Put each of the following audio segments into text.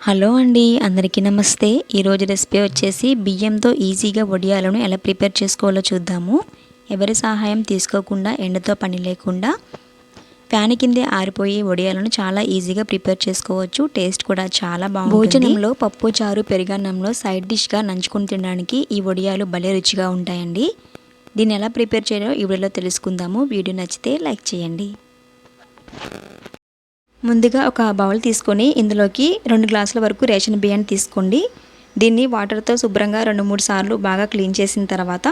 Hello అండి అందరికీ నమస్తే. ఈరోజు రెసిపీ వచ్చేసి బియ్యంతో ఈజీగా వడియాలను ఎలా ప్రిపేర్ చేసుకోవాలో చూద్దాము. ఎవరి సహాయం తీసుకోకుండా ఎండతో పని లేకుండా ఫ్యాన్ కిందే ఆరిపోయి వడియాలను చాలా ఈజీగా ప్రిపేర్ చేసుకోవచ్చు. టేస్ట్ కూడా చాలా బాగుంటుంది. భోజనంలో పప్పు చారు పెరుగన్నంలో సైడ్ డిష్గా నంచుకుని తినడానికి ఈ వడియాలు భలే రుచిగా ఉంటాయండి. దీన్ని ఎలా ప్రిపేర్ చేయాలో ఈ వీడియోలో తెలుసుకుందాము. వీడియో నచ్చితే లైక్ చేయండి. ముందుగా ఒక బౌల్ తీసుకొని ఇందులోకి రెండు గ్లాసుల వరకు రేషన్ బియ్యాన్ని తీసుకోండి. దీన్ని వాటర్తో శుభ్రంగా రెండు మూడు సార్లు బాగా క్లీన్ చేసిన తర్వాత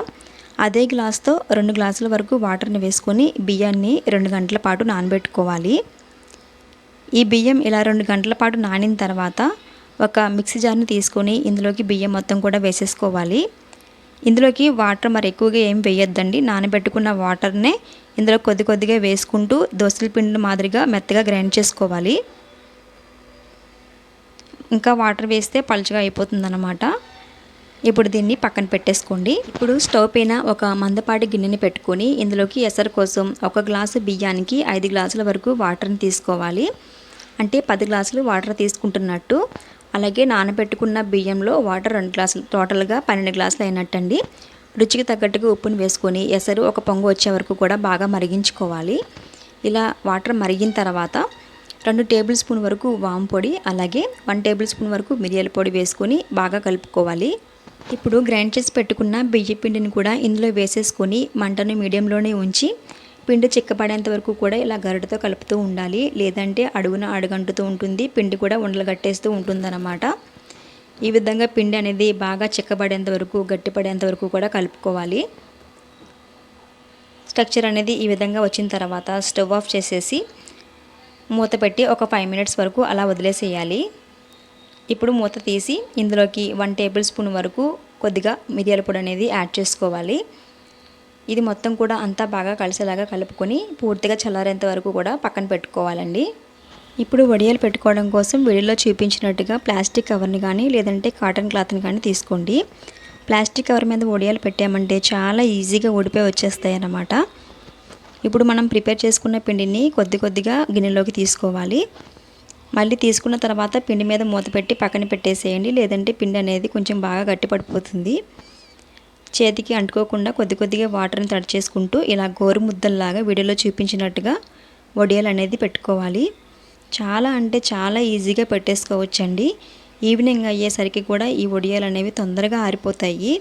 అదే గ్లాస్తో రెండు గ్లాసుల వరకు వాటర్ని వేసుకొని బియ్యాన్ని రెండు గంటల పాటు నానబెట్టుకోవాలి. ఈ బియ్యం ఇలా రెండు గంటల పాటు నానిన తర్వాత ఒక మిక్సీ జార్ని తీసుకొని ఇందులోకి బియ్యం మొత్తం కూడా వేసేసుకోవాలి. ఇందులోకి వాటర్ మరి ఎక్కువగా ఏం వేయొద్దండి. నానబెట్టుకున్న వాటర్నే ఇందులో కొద్ది కొద్దిగా వేసుకుంటూ దోసల పిండి మాదిరిగా మెత్తగా గ్రైండ్ చేసుకోవాలి. ఇంకా వాటర్ వేస్తే పలుచగా అయిపోతుందన్నమాట. ఇప్పుడు దీన్ని పక్కన పెట్టేసుకోండి. ఇప్పుడు స్టవ్ పైన ఒక మందపాటి గిన్నెని పెట్టుకొని ఇందులోకి ఎసరు కోసం ఒక గ్లాసు బియ్యానికి ఐదు గ్లాసుల వరకు వాటర్ని తీసుకోవాలి. అంటే పది గ్లాసులు వాటర్ తీసుకుంటున్నట్టు అలాగే నానబెట్టుకున్న బియ్యంలో వాటర్ రెండు గ్లాసులు టోటల్గా పన్నెండు గ్లాసులు అయినట్టండి. రుచికి తగ్గట్టుగా ఉప్పుని వేసుకొని ఎసరు ఒక పొంగు వచ్చే వరకు కూడా బాగా మరిగించుకోవాలి. ఇలా వాటర్ మరిగిన తర్వాత రెండు టేబుల్ స్పూన్ వరకు వాము పొడి అలాగే వన్ టేబుల్ స్పూన్ వరకు మిరియాల పొడి వేసుకొని బాగా కలుపుకోవాలి. ఇప్పుడు గ్రైండ్ చేసి పెట్టుకున్న బియ్య పిండిని కూడా ఇందులో వేసేసుకొని మంటను మీడియంలోనే ఉంచి పిండి చిక్కపడేంత వరకు కూడా ఇలా గరిటతో కలుపుతూ ఉండాలి. లేదంటే అడుగున అడుగంటుతూ ఉంటుంది. పిండి కూడా ఉండలు కట్టేస్తూ ఉంటుందన్నమాట. ఈ విధంగా పిండి అనేది బాగా చిక్కబడేంత వరకు గట్టిపడేంత వరకు కూడా కలుపుకోవాలి. స్ట్రక్చర్ అనేది ఈ విధంగా వచ్చిన తర్వాత స్టవ్ ఆఫ్ చేసేసి మూత పెట్టి ఒక ఫైవ్ మినిట్స్ వరకు అలా వదిలేసేయాలి. ఇప్పుడు మూత తీసి ఇందులోకి వన్ టేబుల్ స్పూన్ వరకు కొద్దిగా మిరియాల పొడి అనేది యాడ్ చేసుకోవాలి. ఇది మొత్తం కూడా అంతా బాగా కలిసేలాగా కలుపుకొని పూర్తిగా చల్లారేంత వరకు కూడా పక్కన పెట్టుకోవాలండి. ఇప్పుడు వడియాలు పెట్టుకోవడం కోసం వీడియోలో చూపించినట్టుగా ప్లాస్టిక్ కవర్ని కానీ లేదంటే కాటన్ క్లాత్ని కానీ తీసుకోండి. ప్లాస్టిక్ కవర్ మీద వడియాలు పెట్టామంటే చాలా ఈజీగా ఊడిపోయి వచ్చేస్తాయి అన్నమాట ఇప్పుడు మనం ప్రిపేర్ చేసుకున్న పిండిని కొద్ది కొద్దిగా గిన్నెలోకి తీసుకోవాలి. మళ్ళీ తీసుకున్న తర్వాత పిండి మీద మూత పెట్టి పక్కన పెట్టేసేయండి. లేదంటే పిండి అనేది కొంచెం బాగా గట్టి పడిపోతుంది చేతికి అంటుకోకుండా కొద్ది కొద్దిగా వాటర్ని తడి చేసుకుంటూ ఇలా గోరు ముద్దల్లాగా వీడియోలో చూపించినట్టుగా వడియాలు అనేది పెట్టుకోవాలి. చాలా అంటే చాలా ఈజీగా పెట్టేసుకోవచ్చండి. ఈవినింగ్ అయ్యేసరికి కూడా ఈ వడియాలు అనేవి తొందరగా ఆరిపోతాయి.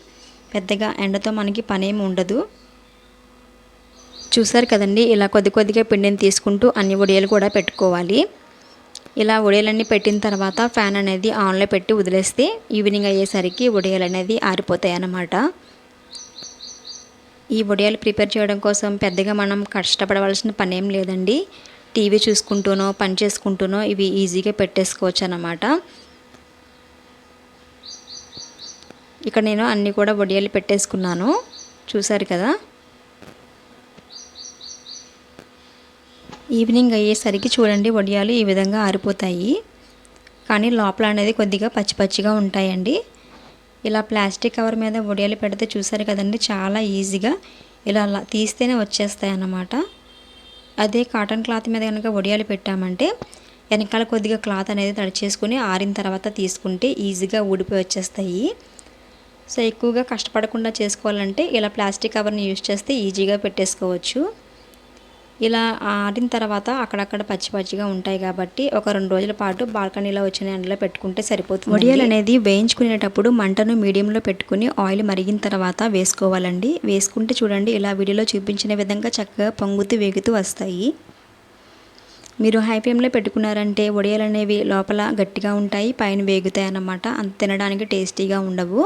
పెద్దగా ఎండతో మనకి పనేమి ఉండదు. చూసారు కదండి ఇలా కొద్ది కొద్దిగా పిండిని తీసుకుంటూ అన్ని వడియాలు కూడా పెట్టుకోవాలి. ఇలా వడియాలన్నీ పెట్టిన తర్వాత ఫ్యాన్ అనేది ఆన్లో పెట్టి వదిలేస్తే ఈవినింగ్ అయ్యేసరికి వడియాలు అనేది ఆరిపోతాయి అన్నమాట ఈ వడియాలు ప్రిపేర్ చేయడం కోసం పెద్దగా మనం కష్టపడవలసిన పని ఏం లేదండి. టీవీ చూసుకుంటూనో పని చేసుకుంటూనో ఇవి ఈజీగా పెట్టేసుకోవచ్చు అన్నమాట ఇక్కడ నేను అన్నీ కూడా వడియాలు పెట్టేసుకున్నాను. చూసారు కదా? ఈవినింగ్ అయ్యేసరికి చూడండి వడియాలు ఈ విధంగా ఆరిపోతాయి. కానీ లోపల అనేది కొద్దిగా పచ్చి పచ్చిగా ఉంటాయండి. ఇలా ప్లాస్టిక్ కవర్ మీద వడియాలు పెడితే చూసారు కదండి చాలా ఈజీగా ఇలా తీస్తేనే వచ్చేస్తాయి అన్నమాట అదే కాటన్ క్లాత్ మీద కనుక వడియాలు పెట్టామంటే వెనకాల కొద్దిగా క్లాత్ అనేది తడిచేసుకుని ఆరిన తర్వాత తీసుకుంటే ఈజీగా ఊడిపోయి వచ్చేస్తాయి. సో ఎక్కువగా కష్టపడకుండా చేసుకోవాలంటే ఇలా ప్లాస్టిక్ కవర్ని యూజ్ చేస్తే ఈజీగా పెట్టేసుకోవచ్చు. ఇలా ఆడిన తర్వాత అక్కడక్కడ పచ్చి పచ్చిగా ఉంటాయి కాబట్టి ఒక రెండు రోజుల పాటు బాల్కనీలో వచ్చిన ఎండలో పెట్టుకుంటే సరిపోతుంది వడియాలు అనేది వేయించుకునేటప్పుడు మంటను మీడియంలో పెట్టుకుని ఆయిల్ మరిగిన తర్వాత వేసుకోవాలండి. వేసుకుంటే చూడండి ఇలా వీడియోలో చూపించిన విధంగా చక్కగా పొంగుతూ వేగుతూ వస్తాయి. మీరు హై ఫ్లేమ్లో పెట్టుకున్నారంటే వడియాలు అనేవి లోపల గట్టిగా ఉంటాయి పైన వేగుతాయి అన్నమాట. అంత తినడానికి టేస్టీగా ఉండవు.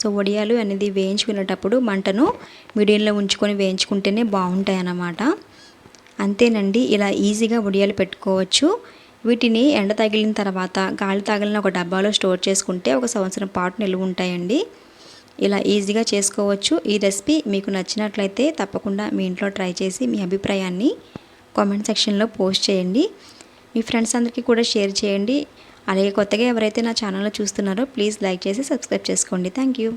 సో వడియాలు అనేది వేయించుకునేటప్పుడు మంటను మీడియంలో ఉంచుకొని వేయించుకుంటేనే బాగుంటాయి అన్నమాట. అంతేనండి ఇలా ఈజీగా ఉడియాలు పెట్టుకోవచ్చు. వీటిని ఎండ తగిలిన తర్వాత గాలి తగిలిన ఒక డబ్బాలో స్టోర్ చేసుకుంటే ఒక సంవత్సరం పాటు నిలువ ఉంటాయండి. ఇలా ఈజీగా చేసుకోవచ్చు. ఈ రెసిపీ మీకు నచ్చినట్లయితే తప్పకుండా మీ ఇంట్లో ట్రై చేసి మీ అభిప్రాయాన్ని కామెంట్ సెక్షన్లో పోస్ట్ చేయండి. మీ ఫ్రెండ్స్ అందరికీ కూడా షేర్ చేయండి. అలాగే కొత్తగా ఎవరైతే నా ఛానల్లో చూస్తున్నారో ప్లీజ్ లైక్ చేసి సబ్స్క్రైబ్ చేసుకోండి. Thank you.